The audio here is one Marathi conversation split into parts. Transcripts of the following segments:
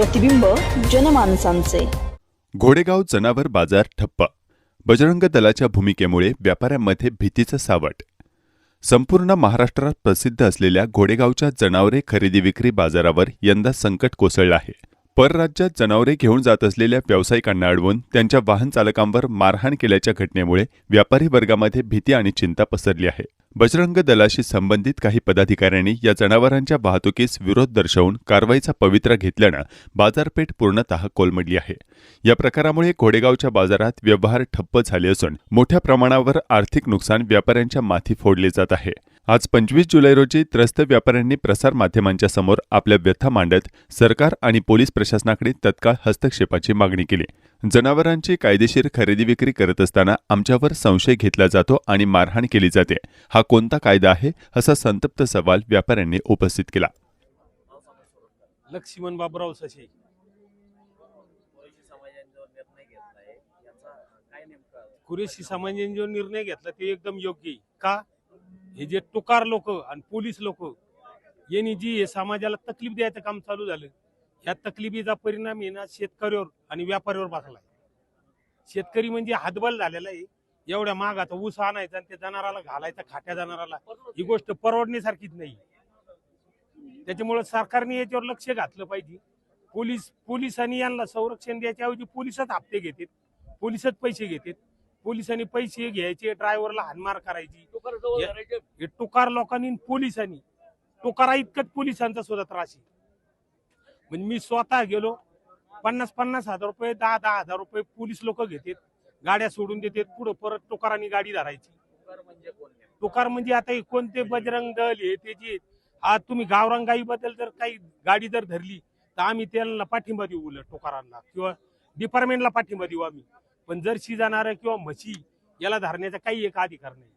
प्रतिबिंब जनमानसांचे. घोडेगाव जनावर बाजार ठप्प. बजरंग दलाच्या भूमिकेमुळे व्यापाऱ्यांमध्ये भीतीचं सावट. संपूर्ण महाराष्ट्रात प्रसिद्ध असलेल्या घोडेगावच्या जनावरे खरेदी विक्री बाजारावर यंदा संकट कोसळलं आहे. परराज्यात जनावरे घेऊन जात असलेल्या व्यावसायिकांना अडवून त्यांच्या वाहन चालकांवर मारहाण केल्याच्या घटनेमुळे व्यापारी वर्गामध्ये भीती आणि चिंता पसरली आहे. बजरंग दलाशी संबंधित काही पदाधिकाऱ्यांनी या जनावरांच्या वाहतुकीस विरोध दर्शवून कारवाईचा पवित्रा घेतल्यानं बाजारपेठ पूर्णतः कोलमडली आहे. या प्रकारामुळे घोडेगावच्या बाजारात व्यवहार ठप्प झाले असून मोठ्या प्रमाणावर आर्थिक नुकसान व्यापाऱ्यांच्या माथी फोडले जात आहे. आज पंचवीस जुलै रोजी त्रस्त व्यापाऱ्यांनी प्रसारमाध्यमांच्या समोर आपल्या व्यथा मांडत सरकार आणि पोलीस प्रशासनाकडे तत्काळ हस्तक्षेपाची मागणी केली. जनावरांची कायदेशीर खरेदी विक्री करत असताना आमच्यावर संशय घेतला जातो आणि मारहाण केली जाते. हा कोणता कायदा आहे? असा संतप्त सवाल व्यापाऱ्यांनी उपस्थित केला. लक्ष्मण बाबराव सशे कुरेशी समाजाने जो निर्णय घेतला ते एकदम योग्य का? हे जे टुकार लोक आणि पोलीस लोक यांनी जी हे समाजाला तकलीफ द्यायचं काम चालू झालं ह्या तकलीफीचा परिणाम आहे ना शेतकऱ्यावर आणि व्यापाऱ्यावर बसला शेतकरी म्हणजे हातबल झालेला आहे. एवढ्या महागाचा ऊस आणायचा आणि त्या जनावराला घालायचा खाट्या जनावराला. ही गोष्ट परवडण्यासारखीच नाही. त्याच्यामुळे सरकारने याच्यावर लक्ष घातलं पाहिजे. पोलीस पोलिसांनी यांना संरक्षण द्यायच्या ऐवजी पोलिसच हप्ते घेतात. पोलिसच पैसे घेतात. पोलिसांनी पैसे घ्यायचे ड्रायव्हरला हानमार करायची. हे टुकार लोकांनी पोलिसांनी. टुकारा इतकंच पोलिसांचा सुद्धा त्रास आहे. म्हणजे मी स्वतः गेलो पन्नास पन्नास हजार रुपये दहा दहा हजार रुपये पोलीस लोक घेतात गाड्या सोडून देतात पुढं परत टुकारांनी गाडी धरायची. टुकार म्हणजे आता हे कोणते बजरंग दल हे त्याची आज तुम्ही गावरांगाई बद्दल जर काही गाडी जर धरली तर आम्ही त्यांना पाठिंबा देऊ उलट टोकारांना किंवा डिपार्टमेंटला पाठिंबा देऊ आम्ही. पण जर्सी जाणारं किंवा म्हशी याला धरण्याचा काही एक अधिकार नाही.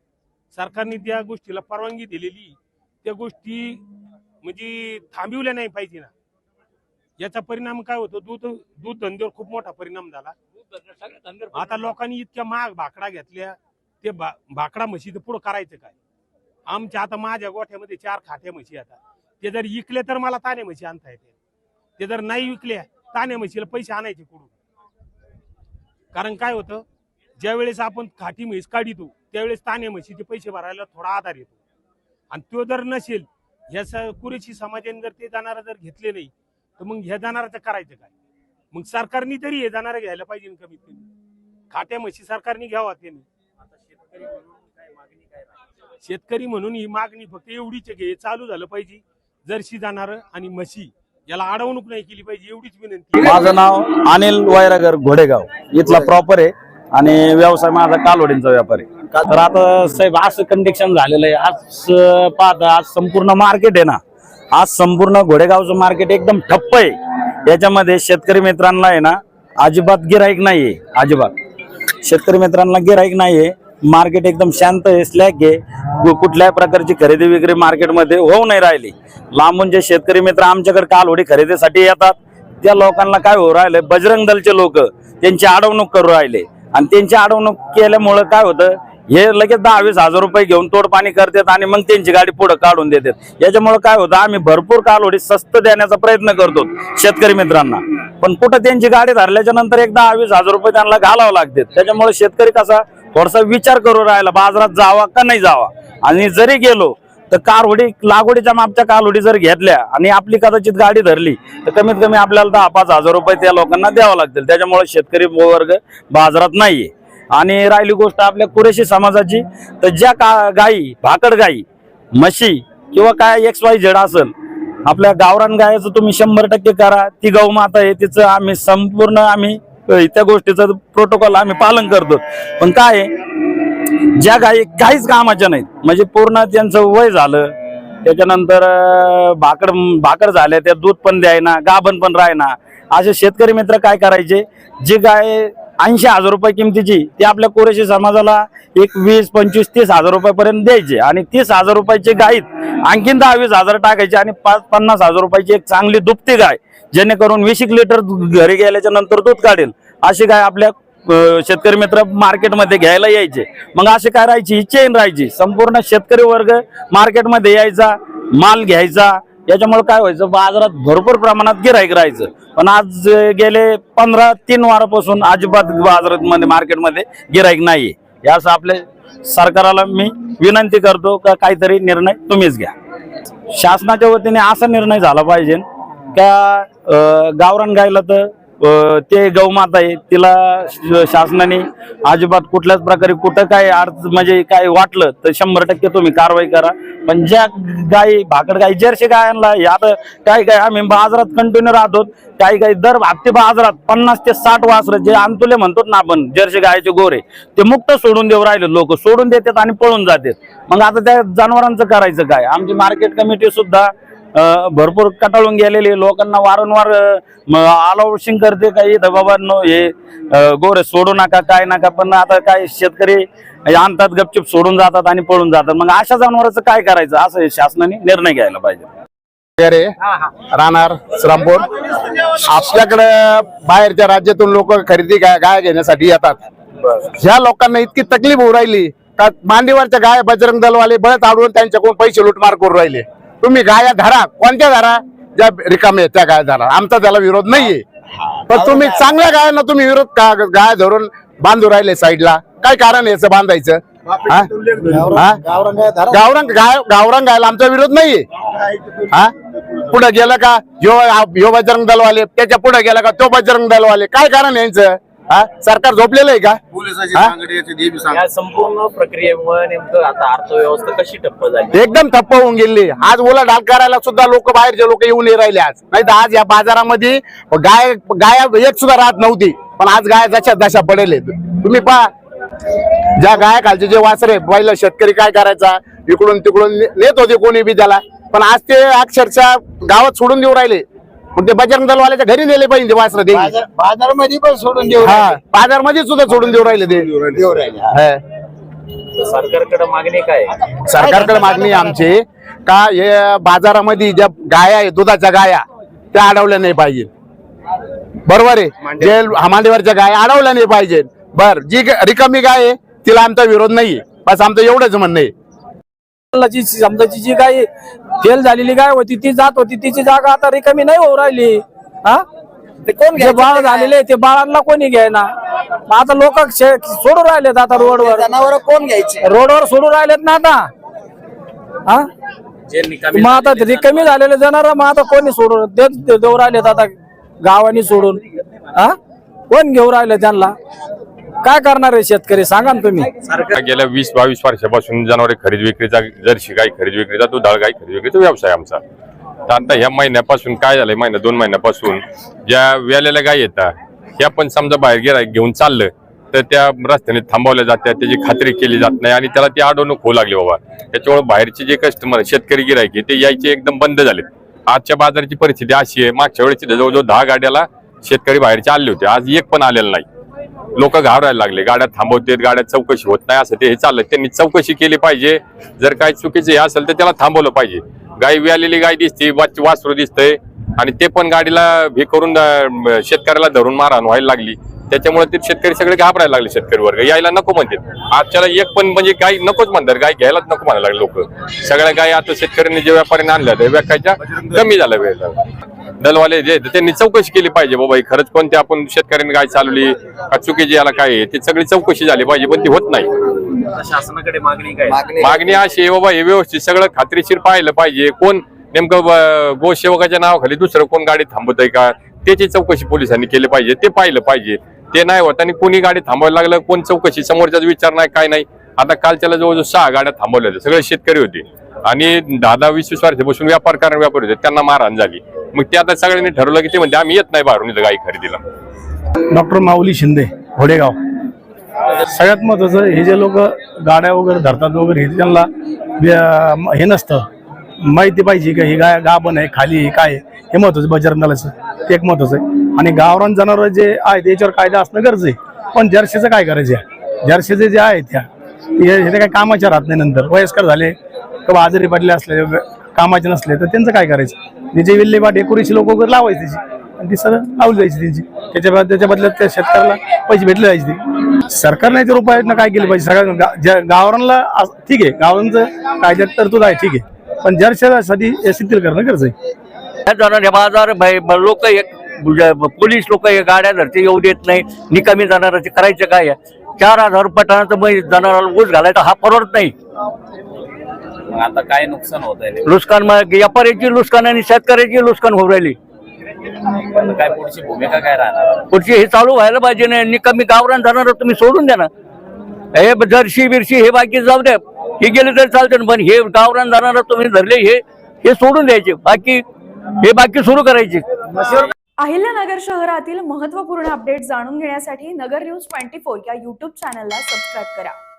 सरकारने त्या गोष्टीला परवानगी दिलेली. त्या गोष्टी म्हणजे थांबिवल्या नाही पाहिजे ना. याचा परिणाम काय होतो? दूध दूध धंद्यावर खूप मोठा परिणाम झाला. आता लोकांनी इतक्या महाग भाकडा घेतल्या. ते भा- भाकडा म्हशी तर पुढं करायचं काय? आमच्या आता माझ्या गोठ्यामध्ये चार खाट्या म्हशी आता. ते जर विकले तर मला ताने म्हशी आणता येते ते जर नाही विकल्या ताने म्हशीला पैसे आणायचे कुठून? कारण काय होतं? ज्या वेळेस आपण खाटी म्हैस काढितो त्यावेळेस ताने म्हशीचे पैसे भरायला थोडा आधार येतो. आणि तो जर नसेल ह्या स कुरेशी समाजाने जर ते जाणारा जर घेतले नाही तर मग ह्या जाणाराचं करायचं काय? मग सरकारने तरी हे जाणारे घ्यायला पाहिजे कमीत कमी. खाट्या म्हशी सरकारने घ्यावा त्यांनी. शेतकरी म्हणून ही मागणी फक्त एवढीच हे चालू झालं पाहिजे. जर्सी जाणार आणि म्हशी. याला अडवणूक नाही केली पाहिजे एवढीच विनंती माझं नाव अनिल वायरागर घोडेगाव. इथला प्रॉपर आहे. आणि व्यवसाय माझा कालवडींचा व्यापार आहे. तर आता साहेब असं कंडिक्शन झालेलं आहे. आज पाहता आज संपूर्ण मार्केट आहे ना. आज संपूर्ण घोडेगावचं मार्केट एकदम ठप्प आहे. याच्यामध्ये शेतकरी मित्रांना आहे ना अजिबात गिराईक नाहीये. अजिबात. शेतकरी मित्रांना गिराईक नाहीये. मार्केट एकदम शांत आहे स्लॅग आहे. कुठल्याही प्रकारची खरेदी विक्री मार्केटमध्ये होऊ नाही राहिली. लांबून जे शेतकरी मित्र आमच्याकडे कालवडी खरेदीसाठी येतात त्या लोकांना काय होऊ राहिले बजरंग दलचे लोक त्यांची अडवणूक करू राहिले. आणि त्यांची अडवणूक केल्यामुळं काय होतं? हे लगेच दहावीस हजार रुपये घेऊन तोडपाणी करतात आणि मग त्यांची गाडी पुढे काढून देतात. याच्यामुळे काय होतं? आम्ही भरपूर कालवडी स्वस्त देण्याचा प्रयत्न करतो शेतकरी मित्रांना. पण कुठं त्यांची गाडी धरल्याच्या नंतर एक दहा वीस हजार रुपये त्यांना घालावं लागतात. त्याच्यामुळे शेतकरी कसा थोडासा विचार करू राहिला बाजारात जावा का नाही जावा? आणि जरी गेलो तर कारवडी लागवडीच्या मापच्या कालवडी जर घेतल्या आणि आपली कदाचित गाडी धरली तर कमीत कमी आपल्याला दहा पाच हजार रुपये त्या लोकांना द्यावं लागतील. त्याच्यामुळे शेतकरी वर्ग बाजारात नाहीये. आणि राहिली गोष्ट आपल्या कुरेशी समाजाची तर ज्या का गायी भाकड गायी म्हशी किंवा काय एक्स वाय झेड असेल आपल्या गावरान गायाचं तुम्ही शंभर टक्के करा. ती गौमाता आहे तिचं आम्ही संपूर्ण आम्ही त्या गोष्टीचं प्रोटोकॉल आम्ही पालन करतो. पण काय आहे, ज्या गायी काहीच कामाच्या नाहीत. म्हणजे पूर्ण त्यांचं वय झालं त्याच्यानंतर भाकर भाकड भाकर झाल्या त्या दूध पण द्यायना गाभण पण राहायना असे शेतकरी मित्र काय करायचे जी गाय ऐंशी हजार रुपये किमतीची ती आपल्या कोरेशी समाजाला एक वीस पंचवीस तीस हजार रुपयापर्यंत द्यायचे. आणि तीस हजार रुपयाची गायीत आणखीन दहा वीस हजार टाकायचे आणि पाच पन्नास हजार रुपयाची एक चांगली दुभती गाय जेणेकरून वीस एक लिटर घरी गेल्याच्यानंतर दूध काढेल. अशी गाय आपल्या शेतकरी मित्र मार्केटमध्ये घ्यायला यायचे. मग असे काय राहायची? ही चेन राहायची. संपूर्ण शेतकरी वर्ग मार्केटमध्ये यायचा माल घ्यायचा याच्यामुळे काय व्हायचं? बाजारात भरपूर प्रमाणात गिराईक राहायचं. पण आज गेले पंधरा तीन वारापासून अजिबात बाजारात मध्ये मार्केटमध्ये गिराईक नाही यास आपल्या सरकाराला मी विनंती करतो का काहीतरी निर्णय तुम्हीच घ्या. शासनाच्या वतीने असा निर्णय झाला पाहिजे का गावरान गायला तर ते गौमाता आहे तिला श- शासनाने अजिबात कुठल्याच प्रकारे कुठं काय अर्थ म्हणजे काय वाटलं तर शंभर टक्के तुम्ही कारवाई करा. पण ज्या गाई भाकड गाई जर्सी गायांना हे आता काय काय आम्ही बाजारात कंटिन्यू राहतो. काही काही दर हप्ते बाजारात पन्नास ते साठ वासर जे अंतुले म्हणतो ना आपण जर्सी गायचे गोरे ते मुक्त सोडून देऊ राहिले लोक. सोडून देतात आणि पळून जातात. मग आता त्या जनावरांचं करायचं काय? आमची मार्केट कमिटी सुद्धा भरपूर कटाळून गेलेले लोकांना वारंवार आलावशिंग करते काही इथं? बाबा नो हे गोर गोरे सोडू नका काय नका पण आता काय शेतकरी आणतात गपचिप सोडून जातात आणि पळून जातात. मग अशा जनावरांचं काय करायचं? असं शासनाने निर्णय घ्यायला पाहिजे. वगैरे राहणार श्रामपूर आपल्याकडे बाहेरच्या राज्यातून लोक खरेदी गाय घेण्यासाठी येतात. ह्या लोकांना इतकी तकलीफ होऊ राहिली का मांडीवरच्या गाय बजरंग दलवाले बळत आडून त्यांच्याकडून पैसे लुटमार करून राहिले. तुम्ही गाया धरा कोणत्या धरा? ज्या रिकामे आहेत त्या गाय धरा. आमचा त्याला विरोध नाहीये. पण तुम्ही चांगल्या गायांना तुम्ही विरोध का गाय धरून बांधू राहिले साईडला? काय कारण आहे याचं बांधायचं? गावरंग गाय गावरंग गायला आमचा विरोध नाहीये. हा? पुढे. गेलं का? ह्यो ह्यो बजरंग दलवाले त्याच्या पुढे गेला का? तो बजरंग दलवाले. काय कारण आहे यांचं? हा? सरकार झोपलेलं आहे का? या संपूर्ण प्रक्रियेमुळे नेमकं आता अर्थव्यवस्था कशी ठप्प झाली? एकदम ठप्प होऊन गेली. आज ओला डाल करायला सुद्धा लोक बाहेरचे लोक येऊन नाही राहिले आज. नाही तर आज या बाजारामध्ये गाय गाय एक सुद्धा राहत नव्हती. पण आज गाय जशा दशा पडेल तुम्ही पहा. ज्या गाय खालचे जे वासरे पहिलं शेतकरी काय करायचा? इकडून तिकडून नेत होते कोणी बी त्याला. पण आज ते अक्षरशः गावात सोडून देऊ राहिले. मग ते बजरंग दलवाल्याच्या घरी नेले पाहिजे ते वासर ते. बाजारमध्ये पण सोडून देऊ हा बाजारमध्ये सुद्धा सोडून देऊ राहिले ते. देऊ राहिले हा. सरकारकडे मागणी काय आहे? सरकारकडे मागणी आहे आमची का हे बाजारामध्ये ज्या गाया आहे दुधाच्या गाया त्या अडवल्या नाही पाहिजे. बरोबर आहे? जे हमालीवरच्या गाया अडवल्या नाही पाहिजे. बर जी ग- रिकामी गाय आहे तिला आमचा विरोध नाहीये. बस आमचं एवढंच म्हणणं आहे. समजाची जी गाय फेल झालेली गाय होती ती जात होती तिची जागा आता रिकामी नाही होऊ राहिली. हा? ते कोण जे बाळ झालेले ते बाळांना कोणी घ्यायना? मग आता लोक सोडून राहिलेत आता रोडवर. जनावर कोण घ्यायचे? रोडवर सोडून राहिलेत ना आता. हा? जे निकामी मग आता रिकामी झालेले जनावर मग आता कोणी सोडून देत देऊ राहिलेत आता गावानी सोडून? हा? कोण घेऊ राहिले त्यांना? काय करणार आहे शेतकरी? सांगा ना तुम्ही. गेल्या वीस बावीस वर्षापासून जनावरे खरेदी विक्रीचा जर्सी गाय खरेदी विक्रीचा दुधाळ गाय खरेदी विक्रीचा व्यवसाय आमचा. तर आता ह्या महिन्यापासून काय झालंय? महिना दोन महिन्यापासून ज्या वेलेल्या गाय येतात ह्या पण समजा बाहेर गिराईक घेऊन चाललं तर त्या रस्त्याने थांबवल्या जातात त्याची खात्री केली जात नाही आणि त्याला ती अडवणूक होऊ लागली बाबा. त्याच्यामुळे बाहेरचे जे कस्टमर शेतकरी गिरायके ते यायचे एकदम बंद झालेत. आजच्या बाजाराची परिस्थिती अशी आहे मागच्या वेळेस जवळजवळ दहा गाड्याला शेतकरी बाहेरचे आले होते. आज एक पण आलेलं नाही. लोक घाबरायला लागले. गाड्या थांबवतात गाड्या चौकशी होत नाही असं ते हे चाललं त्यांनी चौकशी केली पाहिजे. जर काय चुकीचं हे असेल तर त्याला थांबवलं पाहिजे. गाय व्यालेली गाय दिसते वासरू दिसतंय. आणि ते पण गाडीला हे करून शेतकऱ्याला धरून मारहाण व्हायला लागली. त्याच्यामुळे ते शेतकरी सगळे घाबरायला लागले शेतकरी वर्ग. यायला नको म्हणतात. आजच्याला एक पण म्हणजे गाय नकोच म्हणतात. गाय घ्यायलाच नको म्हणायला लागले लोक. सगळ्या गाय आता शेतकऱ्यांनी जे व्यापाऱ्याने आणल्या त्या व्यापाच्या कमी झाल्या वेळ दलवाले जे आहेत, त्यांनी चौकशी केली पाहिजे बाबा ही खरंच कोणती आपण शेतकऱ्यांनी गाय चालवली का चुकीची याला काय ती सगळी चौकशी झाली पाहिजे पण ती होत नाही. आता शासनाकडे मागणी काय? मागणी अशी आहे बाबा हे व्यवस्थित सगळं खात्रीशीर पाहिलं पाहिजे. कोण नेमकं गोसेवकाच्या नावाखाली दुसरं कोण गाडी थांबवत आहे का? त्याची चौकशी पोलिसांनी केली पाहिजे ते पाहिलं पाहिजे. ते नाही होत आणि कोणी गाडी थांबवायला लागलं कोण चौकशी समोरच्याच विचार नाही काय नाही. आता कालच्याला जवळजवळ सहा गाड्या थांबवल्या होत्या सगळे शेतकरी होते. आणि दहा दहा वीस वीस वर्षापासून व्यापार करणारे व्यापारी होते त्यांना मारहाण झाली. मग ते आता सगळ्यांनी ठरवलं की ते म्हणजे आम्ही येत नाही बाहेरून इथं गाई खरेदीला. डॉक्टर माऊली शिंदे घोडेगाव. सगळ्यात महत्वाचं हे जे लोक गाड्या वगैरे धरतात वगैरे हे त्यांना हे नसतं. माहिती पाहिजे का ही गाय गाभण आहे खाली आहे, काय आहे. हे महत्वाचं बजरंगालाचं ते एक महत्वाचं आहे. आणि गावरान जनावर जे आहेत याच्यावर कायदा असणं गरज आहे. पण जर्सीचं काय करायचं आहे? जर्सीचे जे आहेत त्या हे काही कामाच्या राहत नाही नंतर. वयस्कर झाले किंवा आजारी पडले असले कामाचे नसले तर त्यांचं काय करायचं? त्याची विल्हेवाट एकुरीशी लोक वगैरे लावायची त्याची. आणि ती सर लावली जायची त्यांची. त्याच्या त्याच्या बदल्यात त्या शेतकऱ्याला पैसे भेटले जायचे ते. सरकारने याच्या उपाययोजना काय केली पाहिजे? सगळ्या ज्या गावरांना ठीक आहे गावरांचं कायद्यात तरतूद आहे ठीक आहे. पण जर शहरासाठी शिथिल करणं गरज आहे. जाणार बाजार लोक एक म्हणजे पोलीस लोक गाड्या धरते येऊ देत नाही. निकामी जाणाराचे करायचं काय चार हजार रुपये मग जनावराला ऊस घालायचा हा परवडत नाही. मग आता काय नुकसान होत आहे? लुस्कान मग व्यापाऱ्याची लुस्कान आणि शेतकऱ्याची लुस्कान होऊ राहिली. काय पुढची भूमिका काय राहणार? पुढची हे चालू व्हायला पाहिजे ना. निकामी गावरान जाणार तुम्ही सोडून द्या ना. हे जर्शी बिरशी हे बाकी जाऊ द्या. हे गेले तरी चालते ना, पण हे गावरान जाणार तुम्ही धरले हे हे सोडून द्यायचे. बाकी हे बाकी सुरू करायचे. अहिल्यानगर शहरातील महत्त्वपूर्ण अपडेट जाणून घेण्यासाठी नगर न्यूज ट्वेंटी फोर या यूट्यूब चॅनलला सबस्क्राईब करा.